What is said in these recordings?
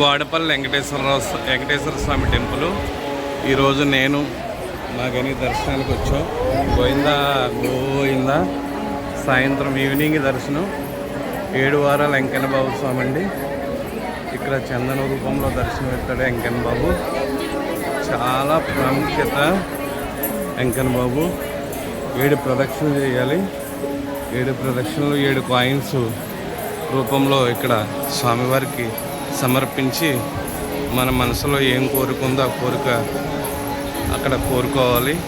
Vadapalli Venkateswararao Venkateswara Swamy temple. ఈరోజు నేను మా గని దర్శనానికి వచ్చాం. గోయిందా గోయిందా సాయంత్రం ఈవినింగ్ దర్శనం. ఏడు వారాల వెంకన్న బాబు స్వామి అండి. ఇక్కడ చందన రూపంలో దర్శనం ఇస్తాడు వెంకన్న బాబు చాలా ప్రాముఖ్యత వెంకన్న బాబు ఏడు ప్రదక్షిణలు చేయాలి. ఏడు ప్రదక్షిణలు ఏడు కాయిన్స్ రూపంలో ఇక్కడ స్వామివారికి సమర్పించి మన మనసులో ఏం కోరుకుందో ఆ కోరిక అక్కడ కోరుకోవాలి.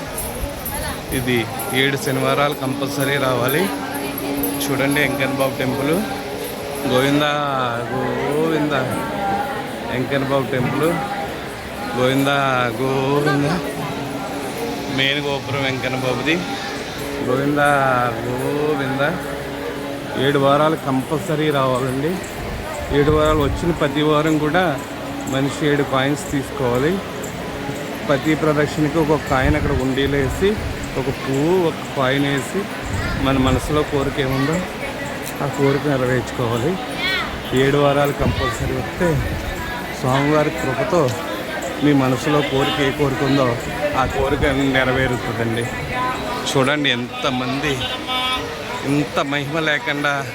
ఇది ఏడు శనివారాలు కంపల్సరీ రావాలి. చూడండి Venkannababu temple. Govinda Govinda Venkannababu temple. Govinda Govinda. Main గోపురం వెంకన్నబాబుది. గోవింద గోవింద. ఏడు వారాలు కంపల్సరీ రావాలండి. ఏడు వారాలు వచ్చిన ప్రతి వారం కూడా మనిషి ఏడు కాయిన్స్ తీసుకోవాలి. ప్రతి ప్రదక్షిణకి ఒక కాయిన్ అక్కడ ఉండీలో వేసి ఒక పువ్వు ఒక కాయిన్ వేసి మన మనసులో కోరిక ఏముందో ఆ కోరిక నెరవేర్చుకోవాలి. ఏడు వారాలు కంపల్సరీ వస్తే స్వామివారి కృపతో మీ మనసులో కోరిక ఏ కోరిక ఉందో ఆ కోరిక నెరవేరుతుందండి. చూడండి ఎంతమంది ఇంత మహిమ లేకుండా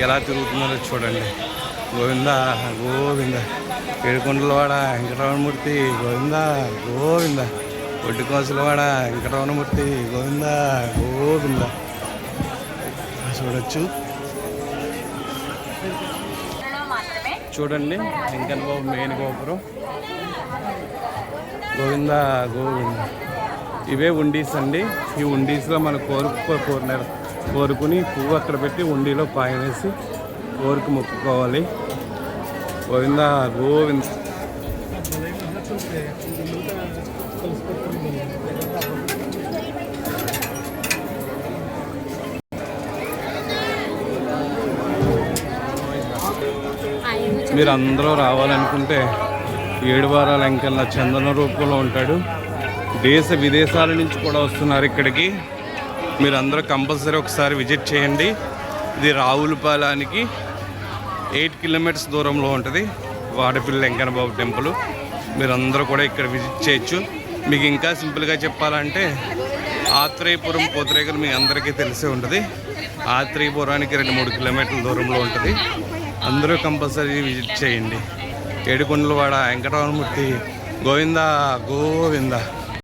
ఎలా తిరుగుతున్నారో చూడండి. గోవింద గోవింద. ఏడుకొండలవాడ వెంకటరమణమూర్తి గోవింద గోవింద. ఒడ్డుకోసలవాడ వెంకటరమణమూర్తి గోవింద గోవింద. చూడొచ్చు. చూడండి వెంకన్న బాబు మెయిన్ గోపురం. గోవింద గోవింద. ఇవే ఉండీస్ అండి ఈ ఉండీస్లో మన కోరుకు కోరినారు కోరుకుని పువ్వు అక్కడ పెట్టి ఉండిలో పాయనేసి కోరిక మొక్కుకోవాలి. గోవింద గోవింద. మీరు అందరూ రావాలనుకుంటే ఏడు వారాల వెంకన్న చందన రూపంలో ఉంటాడు. దేశ విదేశాల నుంచి కూడా వస్తున్నారు ఇక్కడికి. మీరు అందరూ కంపల్సరీ ఒకసారి విజిట్ చేయండి. ఇది రావులపాలానికి ఎయిట్ కిలోమీటర్స్ దూరంలో ఉంటుంది. వాడపల్లి వెంకనబాబు టెంపుల్. మీరు అందరూ కూడా ఇక్కడ విజిట్ చేయొచ్చు. మీకు ఇంకా సింపుల్గా చెప్పాలంటే ఆత్రేయపురం పూతరేకలు మీ అందరికీ తెలిసే ఉంటుంది. ఆత్రేయపురానికి రెండు మూడు కిలోమీటర్ల దూరంలో ఉంటుంది. అందరూ కంపల్సరీ విజిట్ చేయండి. ఏడుకొండలవాడ వెంకటరమణమూర్తి గోవింద గోవింద.